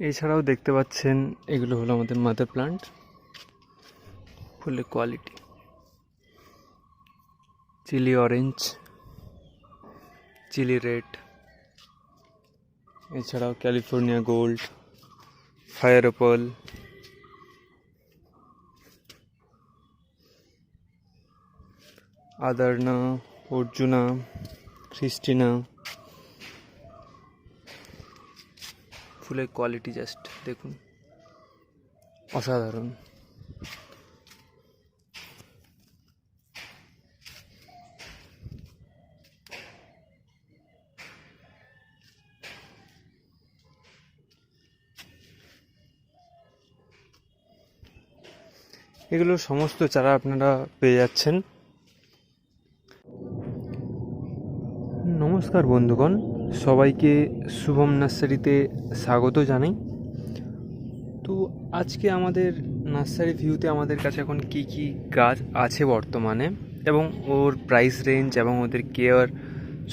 এছাড়াও দেখতে পাচ্ছেন এগুলো হলো আমাদের মাদার প্লান্ট ফুলের quality chili orange chili red এছাড়াও ক্যালিফোর্নিয়া গোল্ড ফায়ার অপল আদারনা অর্জুনা ক্রিস্টিনা ফুলের কোয়ালিটি জাস্ট দেখুন। অসাধারণ। এগুলো সমস্ত চারা আপনারা পেয়ে যাচ্ছেন। নমস্কার বন্ধুগণ। সবাইকে শুভম নার্সারিতে স্বাগত জানাই। তো আজকে আমাদের নার্সারি ভিউতে আমাদের কাছে এখন কি কি গাছ আছে বর্তমানে এবং ওর প্রাইস রেঞ্জ এবং ওদের কেয়ার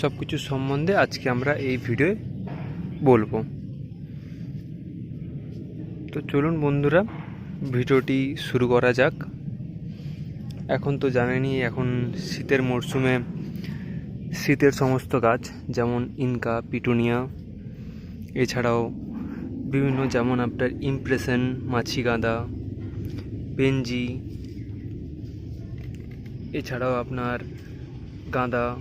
সব কিছু সম্বন্ধে আজকে আমরা এই ভিডিওয়ে বলব। তো চলুন বন্ধুরা, ভিডিওটি শুরু করা যাক। এখন তো জানেনই, এখন শীতের মরশুমে শীতের সমস্ত গাছ যেমন ইনকা, পিটুনিয়া, এছাড়াও বিভিন্ন যেমন আপনার ইমপ্রেশন মাছি গাঁদা পেনজি এছাড়াও আপনার গাঁদা,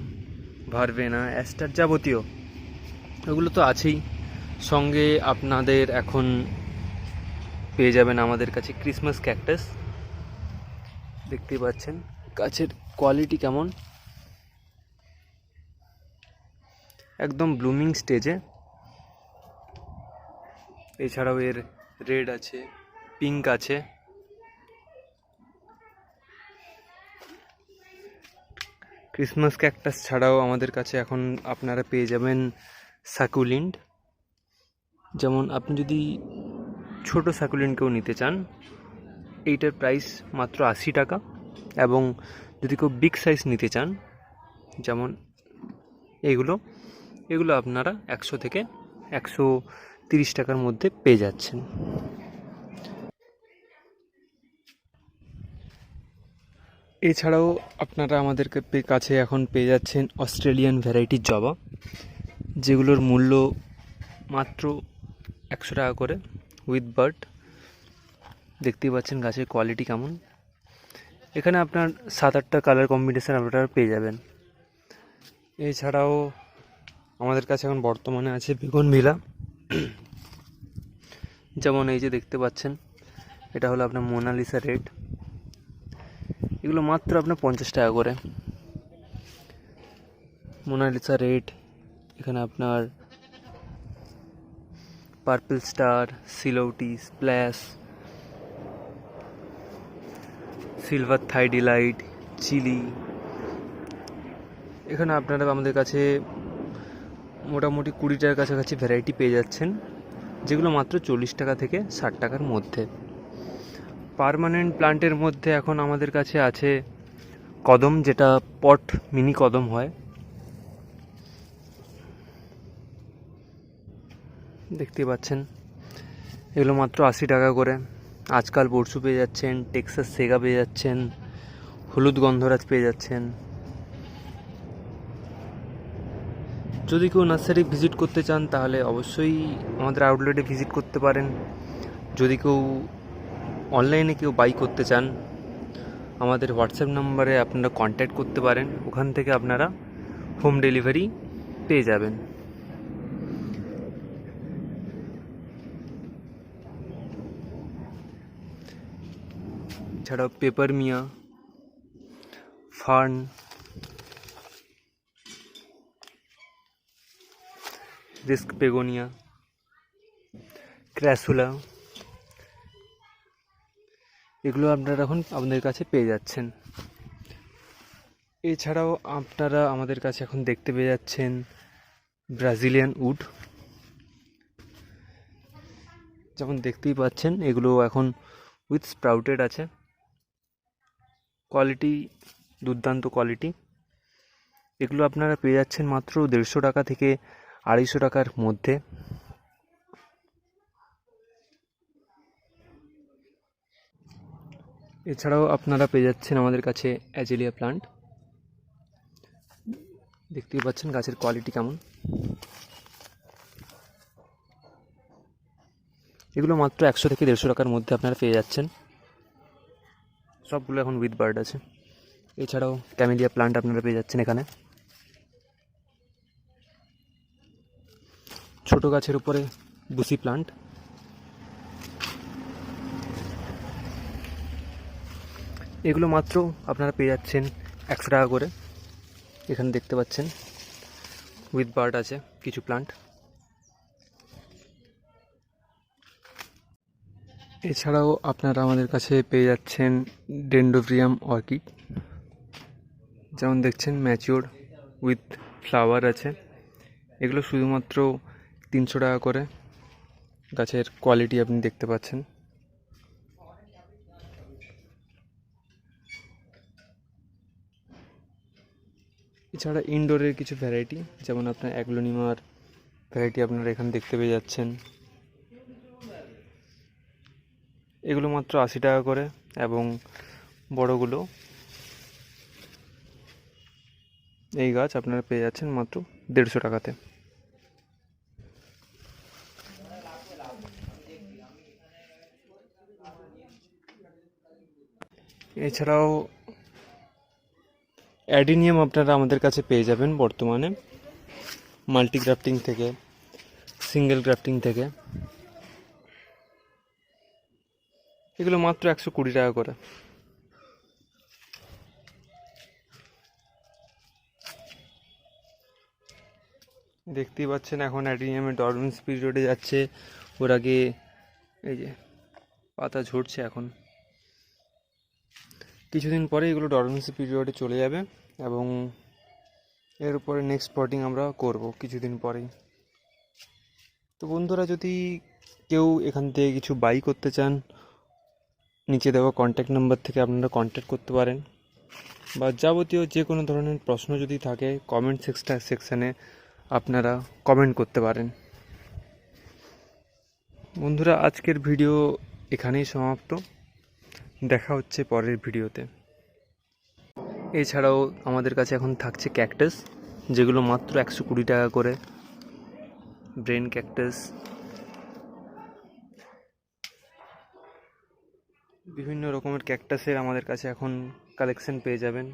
ভারবেনা অ্যাস্টার যাবতীয়। এগুলো তো আছেই। সঙ্গে আপনাদের এখন পেয়ে যাবেন আমাদের কাছে ক্রিসমাস ক্যাকটাস দেখতেই পাচ্ছেন। গাছের কোয়ালিটি কেমন? একদম ব্লুমিং স্টেজে এছাড়াও এর রেড আছে পিঙ্ক আছে। ক্রিসমাস ক্যাকটাস ছাড়াও আমাদের কাছে এখন আপনারা পেয়ে যাবেন সাকুলিন্ড যেমন আপনি যদি ছোট সাকুলিন্ডকেও নিতে চান, এইটার প্রাইস মাত্র আশি টাকা। এবং যদি কেউ বিগ সাইজ নিতে চান, যেমন এইগুলো এগুলো আপনারা একশো থেকে একশো তিরিশ টাকার মধ্যে পেয়ে যাচ্ছেন। এছাড়াও আপনারা আমাদের কাছে এখন পেয়ে যাচ্ছেন অস্ট্রেলিয়ান ভ্যারাইটির জবা, যেগুলোর মূল্য মাত্র একশো টাকা করে উইথ বার্ড। দেখতেই পাচ্ছেন গাছের কোয়ালিটি কেমন। এখানে আপনার সাত আটটা কালার কম্বিনেশন আপনারা পেয়ে যাবেন। এছাড়াও আমাদের কাছে এখন বর্তমানে আছে বেগুন ভিলা যেমন এই যে দেখতে পাচ্ছেন, এটা হলো আপনার মোনালিসা রেড। এগুলো মাত্র আপনার পঞ্চাশ টাকা করে। মোনালিসা রেড, এখানে আপনার purple star, সিলৌটি, splash, silver Thai delight, chili. এখানে আপনারা আমাদের কাছে মোটামুটি কুড়িটার কাছাকাছি ভ্যারাইটি পেয়ে যাচ্ছেন, যেগুলো মাত্র চল্লিশ টাকা থেকে ষাট টাকার মধ্যে। পার্মানেন্ট প্লান্টের মধ্যে এখন আমাদের কাছে আছে কদম, যেটা পট মিনি কদম হয়। দেখতে পাচ্ছেন, এগুলো মাত্র আশি টাকা করে। আজকাল পরশু পেয়ে যাচ্ছেন টেক্সাস সেগা পেয়ে যাচ্ছেন, হলুদ গন্ধরাজ পেয়ে যাচ্ছেন। যদি কেউ নার্সারি ভিজিট করতে চান, তাহলে অবশ্যই আমাদের আউটলেটে ভিজিট করতে পারেন। যদি কেউ অনলাইনে কেউ বাই করতে চান, আমাদের হোয়াটসঅ্যাপ নাম্বারে আপনারা কন্ট্যাক্ট করতে পারেন। ওখান থেকে আপনারা হোম ডেলিভারি পেয়ে যাবেন। এছাড়াও পেপার মিয়া, ফার্ন রিস্ক বেগোনিয়া ক্র্যাসুলা এগুলো আপনারা এখন আপনাদের কাছে পেয়ে যাচ্ছেন। এছাড়াও আপনারা আমাদের কাছে এখন দেখতে পেয়ে যাচ্ছেন ব্রাজিলিয়ান উড যেমন দেখতেই পাচ্ছেন, এগুলো এখন উইথ স্প্রাউটেড আছে। কোয়ালিটি দুর্দান্ত কোয়ালিটি এগুলো আপনারা পেয়ে যাচ্ছেন মাত্র দেড়শো টাকা থেকে আড়াইশো টাকার মধ্যে। এছাড়াও আপনারা পেয়ে যাচ্ছেন আমাদের কাছে অ্যাজেলিয়া প্লান্ট দেখতেই পাচ্ছেন গাছের কোয়ালিটি কেমন। এগুলো মাত্র একশো থেকে দেড়শো টাকার মধ্যে আপনারা পেয়ে যাচ্ছেন। সবগুলো এখন উইথ বার্ড আছে। এছাড়াও ক্যামেলিয়া প্লান্ট আপনারা পেয়ে যাচ্ছেন এখানে। ছোট গাছের উপরে বুসি প্লান্ট এগুলো মাত্র আপনারা পেয়ে যাচ্ছেন একশো টাকা করে। এখানে দেখতে পাচ্ছেন উইথ বার্ড আছে, কিছু প্লান্ট এছাড়াও আপনারা আমাদের কাছে পেয়ে যাচ্ছেন ডেন্ডোভ্রিয়াম অর্কিড যেমন দেখছেন ম্যাচিওর উইথ ফ্লাওয়ার আছে। এগুলো শুধুমাত্র তিনশো টাকা করে। গাছের কোয়ালিটি আপনি দেখতে পাচ্ছেন। এছাড়া ইনডোরের কিছু ভ্যারাইটি যেমন আপনার অ্যাগ্লোনিমার ভ্যারাইটি আপনারা এখানে দেখতে পেয়ে যাচ্ছেন। এগুলো মাত্র আশি টাকা করে এবং বড়গুলো এই গাছ আপনারা পেয়ে যাচ্ছেন মাত্র দেড়শো টাকাতে। এছাড়াও অ্যাডিনিয়াম আপনারা আমাদের কাছে পেয়ে যাবেন বর্তমানে মাল্টি গ্রাফটিং থেকে, সিঙ্গেল গ্রাফটিং থেকে। এগুলো মাত্র একশো কুড়ি টাকা করে। দেখতেই পাচ্ছেন এখন অ্যাডিনিয়ামের ডরমেন্স পিরিয়ডে যাচ্ছে। ওর আগে এই যে পাতা ঝরছে এখন। কিছুদিন পরে এগুলো ডরমেন্সি পিরিয়ডে চলে যাবে এবং এর উপরে নেক্সট স্পটিং আমরা করব কিছুদিন পরেই। তো বন্ধুরা, যদি কেউ এখান থেকে কিছু বাই করতে চান, নিচে দেওয়া কন্ট্যাক্ট নাম্বার থেকে আপনারা কন্ট্যাক্ট করতে পারেন বা যাবতীয় যে কোনো ধরনের প্রশ্ন যদি থাকে কমেন্ট সেক্সটা সেকশানে আপনারা কমেন্ট করতে পারেন। বন্ধুরা, আজকের ভিডিও এখানেই সমাপ্ত। দেখা হচ্ছে পরের ভিডিওতে। এছাড়াও আমাদের কাছে এখন থাকছে ক্যাকটাস যেগুলো মাত্র একশো কুড়ি টাকা করে। ব্রেন ক্যাকটাস বিভিন্ন রকমের ক্যাকটাসের আমাদের কাছে এখন কালেকশন পেয়ে যাবেন।